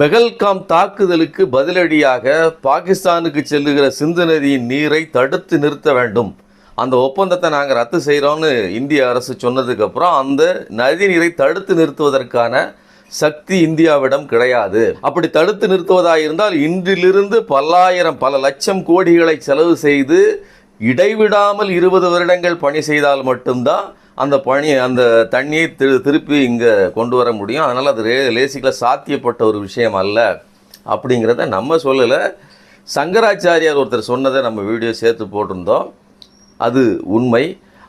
பெகல்காம் தாக்குதலுக்கு பதிலடியாக பாகிஸ்தானுக்கு செல்லுகிற சிந்து நதியின் நீரை தடுத்து நிறுத்த வேண்டும். அந்த ஒப்பந்தத்தை நாங்கள் ரத்து செய்கிறோம்னு இந்திய அரசு சொன்னதுக்கப்புறம் அந்த நதி நீரை தடுத்து நிறுத்துவதற்கான சக்தி இந்தியாவிடம் கிடையாது. அப்படி தடுத்து நிறுத்துவதாக இருந்தால் இன்றிலிருந்து பல்லாயிரம் பல லட்சம் கோடிகளை செலவு செய்து இடைவிடாமல் இருபது வருடங்கள் பணி செய்தால் மட்டும்தான் அந்த பணி அந்த தண்ணியை திரு திருப்பி இங்கே கொண்டு வர முடியும். அதனால் அது ரே லேசிக்கில் சாத்தியப்பட்ட ஒரு விஷயம் அல்ல அப்படிங்கிறத நம்ம சொல்லலை. சங்கராச்சாரியார் ஒருத்தர் சொன்னதை நம்ம வீடியோ சேர்த்து போட்டிருந்தோம். அது உண்மை.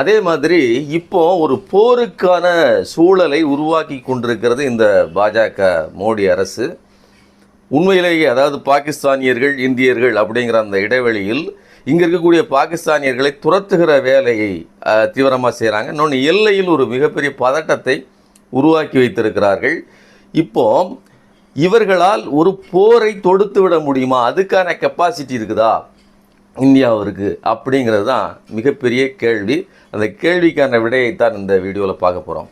அதே மாதிரி இப்போ ஒரு போருக்கான சூழலை உருவாக்கி கொண்டிருக்கிறது இந்த பாஜக மோடி அரசு. உண்மையிலேயே அதாவது பாகிஸ்தானியர்கள் இந்தியர்கள் அப்படிங்கிற அந்த இடைவெளியில் இங்கே இருக்கக்கூடிய பாகிஸ்தானியர்களை துரத்துகிற வேலையை தீவிரமாக செய்கிறாங்க இன்னொன்று எல்லையில் ஒரு மிகப்பெரிய பதட்டத்தை உருவாக்கி வைத்திருக்கிறார்கள். இப்போ இவர்களால் ஒரு போரை தொடுத்து விட முடியுமா? அதுக்கான கெப்பாசிட்டி இருக்குதா? இந்தியாவிற்கு அப்படிங்கிறது தான் மிகப்பெரிய கேள்வி. அந்த கேள்விக்கான விடையை தான் இந்த வீடியோவில் பார்க்க போகிறோம்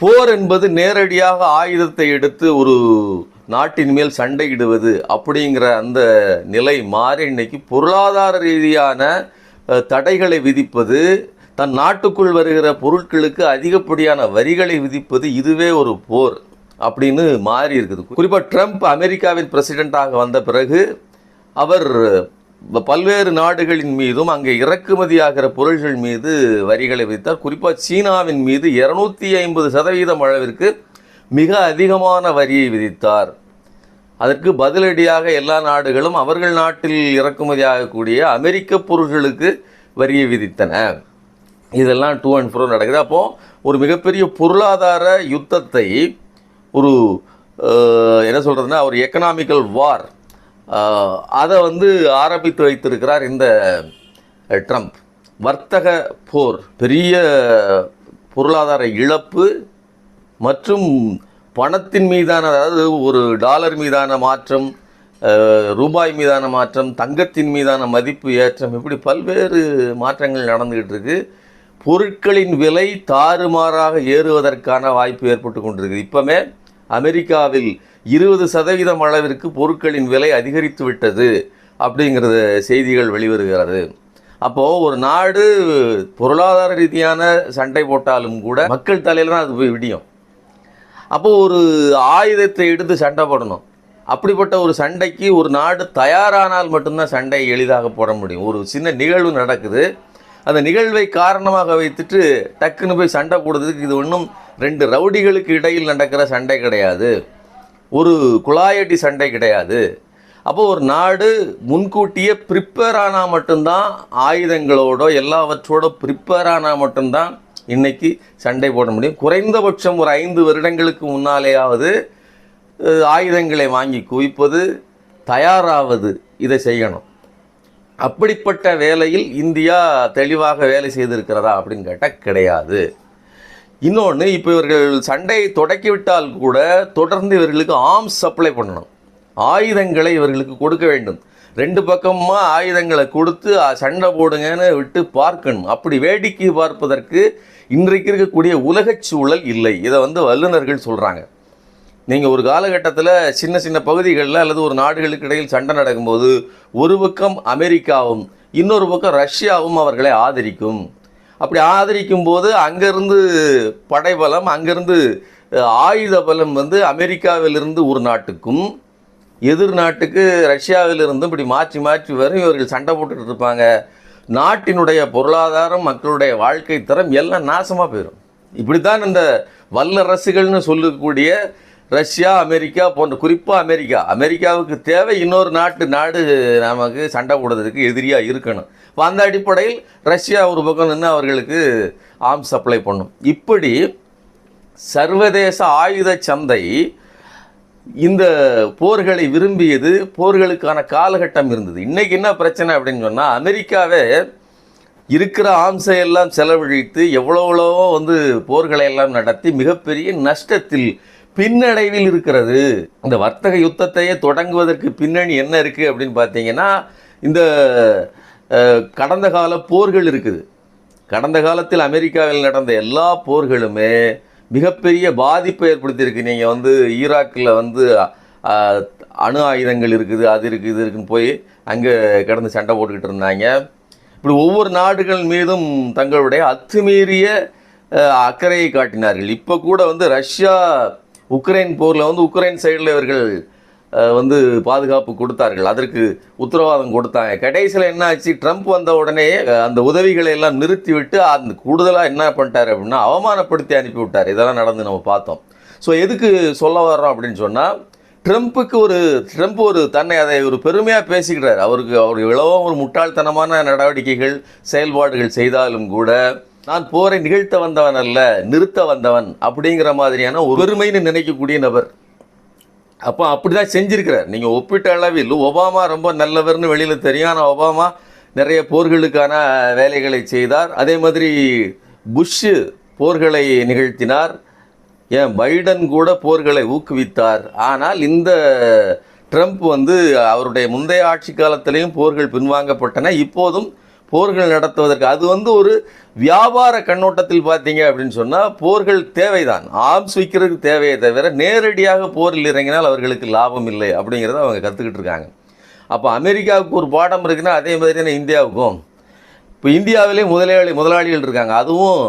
போர் என்பது நேரடியாக ஆயுதத்தை எடுத்து ஒரு நாட்டின் மேல் சண்டையிடுவது அப்படிங்கிற அந்த நிலை மாறி இன்னைக்கு பொருளாதார ரீதியான தடைகளை விதிப்பது தன் நாட்டுக்குள் வருகிற பொருட்களுக்கு அதிகப்படியான வரிகளை விதிப்பது இதுவே ஒரு போர் அப்படின்னு மாறி இருக்குது. குறிப்பாக ட்ரம்ப் அமெரிக்காவின் பிரசிடெண்ட்டாக வந்த பிறகு அவர் பல்வேறு நாடுகளின் மீதும் அங்கே இறக்குமதியாகிற பொருள்கள் மீது வரிகளை விதித்தார். குறிப்பாக சீனாவின் மீது இரநூத்தி ஐம்பது சதவீதம் அளவிற்கு மிக அதிகமான வரியை விதித்தார். அதற்கு பதிலடியாக எல்லா நாடுகளும் அவர்கள் நாட்டில் இறக்குமதியாகக்கூடிய அமெரிக்க பொருள்களுக்கு வரியை விதித்தன. இதெல்லாம் டூ அண்ட் ஃபோர் நடக்குது. அப்போது ஒரு மிகப்பெரிய பொருளாதார யுத்தத்தை ஒரு என்ன சொல்கிறதுனா ஒரு எக்கனாமிக்கல் வார் அதை வந்து ஆரம்பித்து வைத்திருக்கிறார் இந்த ட்ரம்ப் வர்த்தக போர் பெரிய பொருளாதார இழப்பு மற்றும் பணத்தின் மீதான அதாவது ஒரு டாலர் மீதான மாற்றம் ரூபாய் மீதான மாற்றம் தங்கத்தின் மீதான மதிப்பு ஏற்றம் இப்படி பல்வேறு மாற்றங்கள் நடந்துகிட்டு இருக்கு பொருட்களின் விலை தாறுமாறாக ஏறுவதற்கான வாய்ப்பு ஏற்பட்டு கொண்டிருக்குது. இப்போமே அமெரிக்காவில் இருபது சதவீதம் அளவிற்கு பொருட்களின் விலை அதிகரித்து விட்டது அப்படிங்கிறத செய்திகள் வெளிவருகிறது. அப்போது ஒரு நாடு பொருளாதார ரீதியான சண்டை போட்டாலும் கூட மக்கள் தலையில் தான் அது போய் விடியும். அப்போது ஒரு ஆயுதத்தை எடுத்து சண்டை போடணும். அப்படிப்பட்ட ஒரு சண்டைக்கு ஒரு நாடு தயாரானால் மட்டும்தான் சண்டை எளிதாக போட முடியும். ஒரு சின்ன நிகழ்வு நடக்குது. அந்த நிகழ்வை காரணமாக வைத்துட்டு டக்குன்னு போய் சண்டை போடுறதுக்கு இது ஒன்றும் ரெண்டு ரவுடிகளுக்கு இடையில் நடக்கிற சண்டை கிடையாது. ஒரு குழாயடி சண்டை கிடையாது. அப்போது ஒரு நாடு முன்கூட்டியே ப்ரிப்பேர் ஆனால் மட்டும்தான் ஆயுதங்களோட எல்லாவற்றோட ப்ரிப்பேர் ஆனால் மட்டும்தான் இன்றைக்கி சண்டை போட முடியும். குறைந்தபட்சம் ஒரு ஐந்து வருடங்களுக்கு முன்னாலேயாவது ஆயுதங்களை வாங்கி குவிப்பது தயாராவது இதை செய்யணும். அப்படிப்பட்ட வேலையில் இந்தியா தெளிவாக வேலை செய்திருக்கிறதா அப்படின்னு கேட்டால் கிடையாது. இன்னொன்று இப்போ இவர்கள் சண்டையை தொடக்கிவிட்டால் கூட தொடர்ந்து இவர்களுக்கு ஆர்ம்ஸ் சப்ளை பண்ணணும். ஆயுதங்களை இவர்களுக்கு கொடுக்க வேண்டும். ரெண்டு பக்கமாக ஆயுதங்களை கொடுத்து சண்டை போடுங்கன்னு விட்டு பார்க்கணும். அப்படி வேடிக்கை பார்ப்பதற்கு இன்றைக்கு இருக்கக்கூடிய உலகச் சூழல் இல்லை. இதை வந்து வல்லுநர்கள் சொல்கிறாங்க நீங்கள் ஒரு காலகட்டத்தில் சின்ன சின்ன பகுதிகளில் அல்லது ஒரு நாடுகளுக்கு இடையில் சண்டை நடக்கும்போது ஒரு பக்கம் அமெரிக்காவும் இன்னொரு பக்கம் ரஷ்யாவும் அவர்களை ஆதரிக்கும். அப்படி ஆதரிக்கும் போது அங்கேருந்து படைபலம் அங்கேருந்து ஆயுத பலம் வந்து அமெரிக்காவிலிருந்து ஒரு நாட்டுக்கும் எதிர் நாட்டுக்கு ரஷ்யாவிலிருந்தும் இப்படி மாற்றி மாற்றி வரும். இவர்கள் சண்டை போட்டுக்கிட்டு இருப்பாங்க. நாட்டினுடைய பொருளாதாரம் மக்களுடைய வாழ்க்கை தரம் எல்லாம் நாசமாக போயிடும் இப்படித்தான் இந்த வல்லரசுகள்னு சொல்லக்கூடிய ரஷ்யா அமெரிக்கா போன்ற குறிப்பாக அமெரிக்கா. அமெரிக்காவுக்கு தேவை இன்னொரு நாட்டு நாடு நமக்கு சண்டை போடுறதுக்கு எதிரியாக இருக்கணும். இப்போ அந்த அடிப்படையில் ரஷ்யா ஒரு பக்கம் நின்று அவர்களுக்கு ஆர்ம் சப்ளை பண்ணும். இப்படி சர்வதேச ஆயுத சந்தை இந்த போர்களை விரும்பியது போர்களுக்கான காலகட்டம் இருந்தது. இன்றைக்கி என்ன பிரச்சனை அப்படின்னு சொன்னால் அமெரிக்காவே இருக்கிற ஆம்சை எல்லாம் செலவழித்து எவ்வளோ வந்து போர்களை எல்லாம் நடத்தி மிகப்பெரிய நஷ்டத்தில் பின்னடைவில் இருக்கிறது. இந்த வர்த்தக யுத்தத்தையே தொடங்குவதற்கு பின்னணி என்ன இருக்குது அப்படின்னு பார்த்தீங்கன்னா இந்த கடந்த கால போர்கள் இருக்குது. கடந்த காலத்தில் அமெரிக்காவில் நடந்த எல்லா போர்களுமே மிகப்பெரிய பாதிப்பை ஏற்படுத்தியிருக்கு. நீங்கள் வந்து ஈராக்கில் வந்து அணு ஆயுதங்கள் இருக்குது அது இருக்குது இது இருக்குன்னு போய் அங்கே கிடந்து சண்டை போட்டுக்கிட்டு இருந்தாங்க. இப்படி ஒவ்வொரு நாடுகள் மீதும் தங்களுடைய அத்துமீறிய அக்கறையை காட்டினார்கள். இப்போ கூட வந்து ரஷ்யா உக்ரைன் போரில் வந்து உக்ரைன் சைடில் இவர்கள் வந்து பாதுகாப்பு கொடுத்தார்கள். அதற்கு உத்தரவாதம் கொடுத்தாங்க. கடைசியில் என்ன ஆச்சு ட்ரம்ப் வந்த உடனே அந்த உதவிகளை எல்லாம் நிறுத்திவிட்டு அந்த கூடுதலாக என்ன பண்ணிட்டார் அப்படின்னா அவமானப்படுத்தி அனுப்பிவிட்டார் இதெல்லாம் நடந்து நம்ம பார்த்தோம். ஸோ எதுக்கு சொல்ல வர்றோம் அப்படின்னு சொன்னால் ட்ரம்ப்புக்கு ஒரு ட்ரம்ப் ஒரு தன்னை அதை ஒரு பெருமையாக பேசிக்கிறார். அவருக்கு அவர் இவ்வளவோ ஒரு முட்டாள்தனமான நடவடிக்கைகள் செயல்பாடுகள் செய்தாலும் கூட நான் போரை நிகழ்த்த வந்தவன் அல்ல நிறுத்த வந்தவன் அப்படிங்கிற மாதிரியான ஒரு பெருமைன்னு நினைக்கக்கூடிய நபர். அப்போ அப்படி தான் செஞ்சுருக்கிறார். நீங்கள் ஒப்பிட்ட அளவில் ஒபாமா ரொம்ப நல்லவர்னு வெளியில் தெரியும். ஆனால் ஒபாமா நிறைய போர்களுக்கான வேலைகளை செய்தார். அதே மாதிரி புஷ்ஷு போர்களை நிகழ்த்தினார். ஏன்? பைடன் கூட போர்களை ஊக்குவித்தார். ஆனால் இந்த ட்ரம்ப் வந்து அவருடைய முந்தைய ஆட்சி காலத்திலையும் போர்கள் பின்வாங்கப்பட்டன. இப்போதும் போர்கள் நடத்துவதற்கு. அது வந்து ஒரு வியாபார கண்ணோட்டத்தில் பார்த்தீங்க அப்படின்னு சொன்னால் போர்கள் தேவைதான். ஆர்ம்ஸ் விற்கிறதுக்கு தேவையே தவிர நேரடியாக போரில் இறங்கினால் அவர்களுக்கு லாபம் இல்லை அப்படிங்கிறத அவங்க கற்றுக்கிட்டு இருக்காங்க. அப்போ அமெரிக்காவுக்கு ஒரு பாடம் இருக்குன்னா அதே மாதிரி தானே இந்தியாவுக்கும். இப்போ இந்தியாவிலே முதலாளி முதலாளிகள் இருக்காங்க. அதுவும்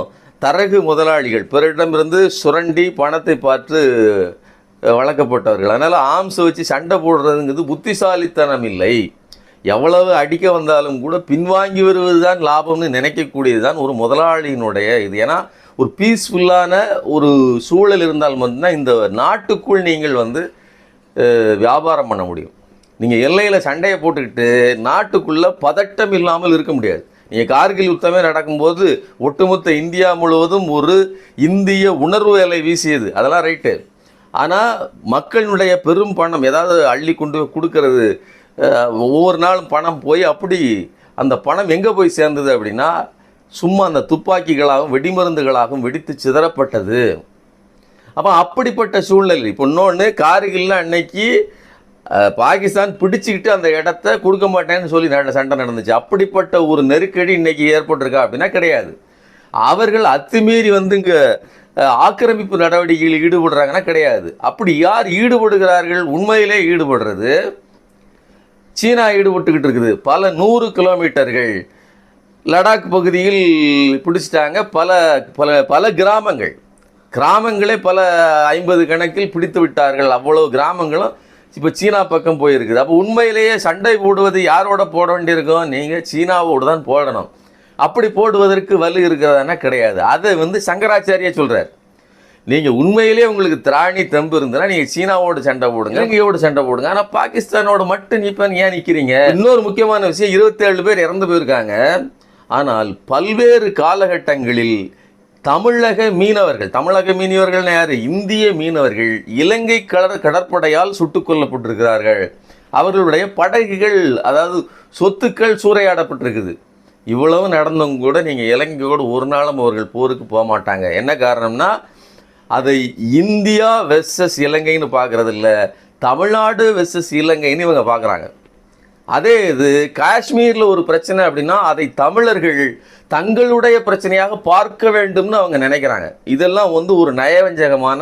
தரகு முதலாளிகள். பிறரிடமிருந்து சுரண்டி பணத்தை பார்த்து வளர்க்கப்பட்டவர்கள். அதனால் ஆம்ஸ் வச்சு சண்டை போடுறதுங்கிறது புத்திசாலித்தனம் இல்லை. எவ்வளவு அடிக்க வந்தாலும் கூட பின்வாங்கி வருவது தான் லாபம்னு நினைக்கக்கூடியது தான் ஒரு முதலாளியினுடைய இது. ஏன்னா ஒரு பீஸ்ஃபுல்லான ஒரு சூழல் இருந்தால் மட்டும்தான் இந்த நாட்டுக்குள் நீங்கள் வந்து வியாபாரம் பண்ண முடியும். நீங்கள் எல்லையில் சண்டையை போட்டுக்கிட்டு நாட்டுக்குள்ளே பதட்டம் இல்லாமல் இருக்க முடியாது. நீங்கள் கார்கில் யுத்தமே நடக்கும்போது ஒட்டுமொத்த இந்தியா முழுவதும் ஒரு இந்திய உணர்வு வேலை வீசியது. அதெல்லாம் ரைட்டு. ஆனால் மக்களுடைய பெரும் பணம் ஏதாவது அள்ளி கொண்டு போய் கொடுக்கறது ஒவ்வொரு நாளும் பணம் போய் அப்படி அந்த பணம் எங்கே போய் சேர்ந்தது அப்படின்னா சும்மா அந்த துப்பாக்கிகளாகவும் வெடிமருந்துகளாகவும் வெடித்து சிதறப்பட்டது. அப்போ அப்படிப்பட்ட சூழ்நிலை. இப்போ இன்னொன்று கார்கில்ல அன்னைக்கு பாகிஸ்தான் பிடிச்சிக்கிட்டு அந்த இடத்த கொடுக்க மாட்டேன்னு சொல்லி சண்டை நடந்துச்சு. அப்படிப்பட்ட ஒரு நெருக்கடி இன்னைக்கு ஏற்பட்டிருக்கா அப்படின்னா கிடையாது. அவர்கள் அத்துமீறி வந்து இங்கே ஆக்கிரமிப்பு நடவடிக்கைகளில் ஈடுபடுறாங்கன்னா கிடையாது. அப்படி யார் ஈடுபடுகிறார்கள்? உண்மையிலே ஈடுபடுறது சீனா ஈடுபட்டுக்கிட்டு இருக்குது பல நூறு கிலோமீட்டர்கள் லடாக் பகுதியில் பிடிச்சிட்டாங்க. பல பல பல கிராமங்கள். கிராமங்களே பல ஐம்பது கணக்கில் பிடித்து விட்டார்கள். அவ்வளவு கிராமங்களும் இப்போ சீனா பக்கம் போயிருக்குது. அப்போ உண்மையிலேயே சண்டை போடுவது யாரோட போட வேண்டியிருக்கும்? நீங்கள் சீனாவோடு தான் போடணும். அப்படி போடுவதற்கு வலு இருக்கிறதானா கிடையாது. அதை வந்து சங்கராச்சாரியே சொல்கிறார் நீங்கள் உண்மையிலேயே உங்களுக்கு திராணி தெம்பு இருந்ததுன்னா நீங்கள் சீனாவோட சண்டை போடுங்க இலங்கையோட சண்டை போடுங்க. ஆனால் பாகிஸ்தானோட மட்டும் இப்போ ஏன் நிற்கிறீங்க இன்னொரு முக்கியமான விஷயம் இருபத்தேழு பேர் இறந்து போயிருக்காங்க. ஆனால் பல்வேறு காலகட்டங்களில் தமிழக மீனவர்கள் தமிழக மீனவர்கள் யார்? இந்திய மீனவர்கள் இலங்கை கடற் கடற்படையால் சுட்டுக் கொல்லப்பட்டிருக்கிறார்கள். அவர்களுடைய படகுகள் அதாவது சொத்துக்கள் சூறையாடப்பட்டிருக்குது. இவ்வளவு நடந்தும் கூட நீங்கள் இலங்கையோடு ஒரு நாளும் அவர்கள் போருக்கு போக மாட்டாங்க. என்ன காரணம்னா அதை இந்தியா வெர்சஸ் இலங்கைன்னு பார்க்குறது இல்லை தமிழ்நாடு வெர்சஸ் இலங்கைன்னு இவங்க பார்க்குறாங்க. அதே இது காஷ்மீரில் ஒரு பிரச்சனை அப்படின்னா அதை தமிழர்கள் தங்களுடைய பிரச்சனையாக பார்க்க வேண்டும்னு அவங்க நினைக்கிறாங்க. இதெல்லாம் வந்து ஒரு நயவஞ்சகமான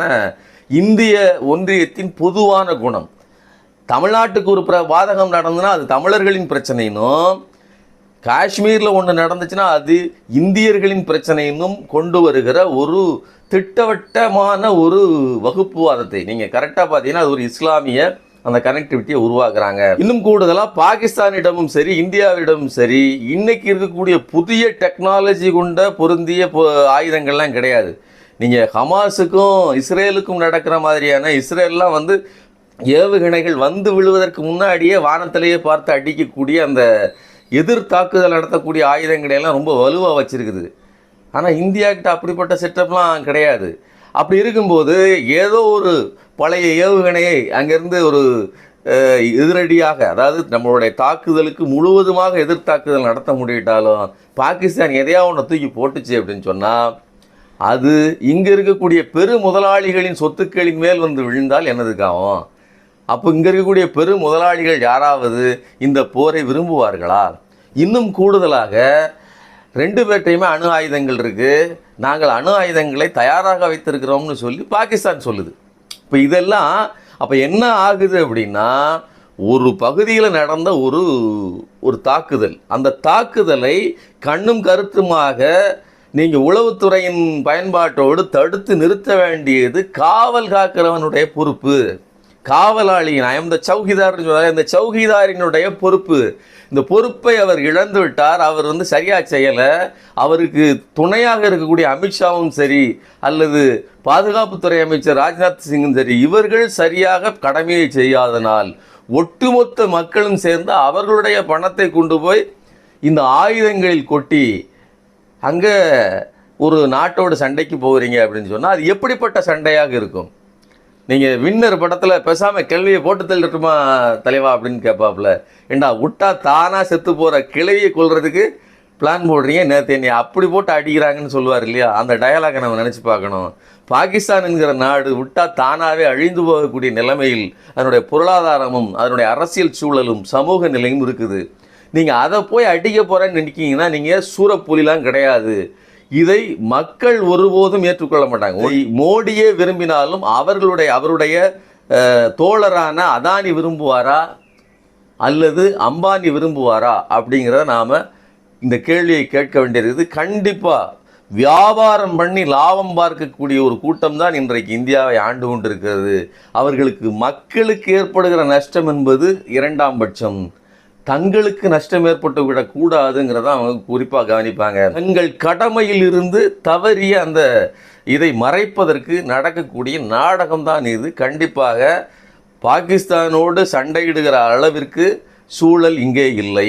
இந்திய ஒன்றியத்தின் பொதுவான குணம். தமிழ்நாட்டுக்கு ஒரு பிர பாதகம் நடந்ததுன்னா அது தமிழர்களின் பிரச்சனைனும் காஷ்மீரில் ஒன்று நடந்துச்சுன்னா அது இந்தியர்களின் பிரச்சனையினும் கொண்டு வருகிற ஒரு திட்டவட்டமான ஒரு வகுப்புவாதத்தை. நீங்கள் கரெக்டாக பார்த்தீங்கன்னா அது ஒரு இஸ்லாமிய அந்த கனெக்டிவிட்டியை உருவாக்குறாங்க. இன்னும் கூடுதலாக பாகிஸ்தானிடமும் சரி இந்தியாவிடமும் சரி இன்னைக்கு இருக்கக்கூடிய புதிய டெக்னாலஜி கொண்ட பொருந்திய ஆயுதங்கள்லாம் கிடையாது. நீங்கள் ஹமாஸுக்கும் இஸ்ரேலுக்கும் நடக்கிற மாதிரியான இஸ்ரேல்லாம் வந்து ஏவுகணைகள் வந்து விழுவதற்கு முன்னாடியே வானத்திலேயே பார்த்து அடிக்கக்கூடிய அந்த எதிர் தாக்குதல் நடத்தக்கூடிய ஆயுதங்களையெல்லாம் ரொம்ப வலுவாக வச்சுருக்குது. ஆனால் இந்தியாக்கிட்ட அப்படிப்பட்ட செட்டப்லாம் கிடையாது. அப்படி இருக்கும்போது ஏதோ ஒரு பழைய ஏவுகணையை அங்கேருந்து ஒரு எதிரடியாக அதாவது நம்மளுடைய தாக்குதலுக்கு முழுவதுமாக எதிர் தாக்குதல் நடத்த முடியிட்டாலும் பாகிஸ்தான் எதையா ஒன்று தூக்கி போட்டுச்சு அப்படின்னு சொன்னால் அது இங்கே இருக்கக்கூடிய பெரு முதலாளிகளின் சொத்துக்களின் மேல் வந்து விழுந்தால் என்னதுக்காகும்? அப்போ இங்கே இருக்கக்கூடிய பெரு முதலாளிகள் யாராவது இந்த போரை விரும்புவார்களா? இன்னும் கூடுதலாக ரெண்டு பேர்ட்டையுமே அணு ஆயுதங்கள் இருக்குது நாங்கள் அணு ஆயுதங்களை தயாராக வைத்திருக்கிறோம்னு சொல்லி பாகிஸ்தான் சொல்லுது. இப்போ இதெல்லாம் அப்போ என்ன ஆகுது அப்படின்னா ஒரு பகுதியில் நடந்த ஒரு ஒரு தாக்குதல். அந்த தாக்குதலை கண்ணும் கருத்துமாக நீங்கள் உளவுத்துறையின் பயன்பாட்டோடு தடுத்து நிறுத்த வேண்டியது காவல் காக்கிறவனுடைய பொறுப்பு. காவலாளியின் ஐம் த சௌகிதார்னு சொன்னார். இந்த சௌகிதாரினுடைய பொறுப்பு இந்த பொறுப்பை அவர் இழந்து விட்டார். அவர் வந்து சரியாக செய்யலை. அவருக்கு துணையாக இருக்கக்கூடிய அமித்ஷாவும் சரி அல்லது பாதுகாப்புத்துறை அமைச்சர் ராஜ்நாத் சிங்கும் சரி இவர்கள் சரியாக கடமையை செய்யாதனால் ஒட்டுமொத்த மக்களும் சேர்ந்து அவர்களுடைய பணத்தை கொண்டு போய் இந்த ஆயுதங்களில் கொட்டி அங்கே ஒரு நாட்டோட சண்டைக்கு போகிறீங்க அப்படின்னு சொன்னால் அது எப்படிப்பட்ட சண்டையாக இருக்கும்? நீங்கள் வின்னர் படத்தில் பேசாமல் கேள்வியை போட்டு தள்ளிட்டுமா தலைவா அப்படின்னு கேட்பாப்புல. ஏண்டா விட்டா தானாக செத்து போகிற கிளவியை கொள்றதுக்கு பிளான் போடுறீங்க? நேற்று என்னை அப்படி போட்டு அடிக்கிறாங்கன்னு சொல்லுவார் இல்லையா? அந்த டயலாகை நம்ம நினச்சி பார்க்கணும். பாகிஸ்தான் என்கிற நாடு விட்டா தானாகவே அழிந்து போகக்கூடிய நிலைமையில் அதனுடைய பொருளாதாரமும் அதனுடைய அரசியல் சூழலும் சமூக நிலையும் இருக்குது. நீங்கள் அதை போய் அடிக்க போகிறேன்னு நினைக்கிங்கன்னா நீங்கள் சூறப்புலிலாம் கிடையாது. இதை மக்கள் ஒருபோதும் ஏற்றுக்கொள்ள மாட்டாங்க. மோடியே விரும்பினாலும் அவர்களுடைய அவருடைய தோழரான அதானி விரும்புவாரா? அல்லது அம்பானி விரும்புவாரா? அப்படிங்கிறத நாம் இந்த கேள்வியை கேட்க வேண்டியிருக்குது. கண்டிப்பாக வியாபாரம் பண்ணி லாபம் பார்க்கக்கூடிய ஒரு கூட்டம் தான் இன்றைக்கு இந்தியாவை ஆண்டு கொண்டிருக்கிறது. அவர்களுக்கு மக்களுக்கு ஏற்படுகிற நஷ்டம் என்பது இரண்டாம் பட்சம். தங்களுக்கு நஷ்டம் ஏற்பட்டு விடக்கூடாதுங்கிறத அவங்க குறிப்பாக கவனிப்பாங்க. தங்கள் கடமையில் இருந்து தவறிய அந்த இதை மறைப்பதற்கு நடக்கக்கூடிய நாடகம்தான் இது. கண்டிப்பாக பாகிஸ்தானோடு சண்டையிடுகிற அளவிற்கு சூழல் இங்கே இல்லை.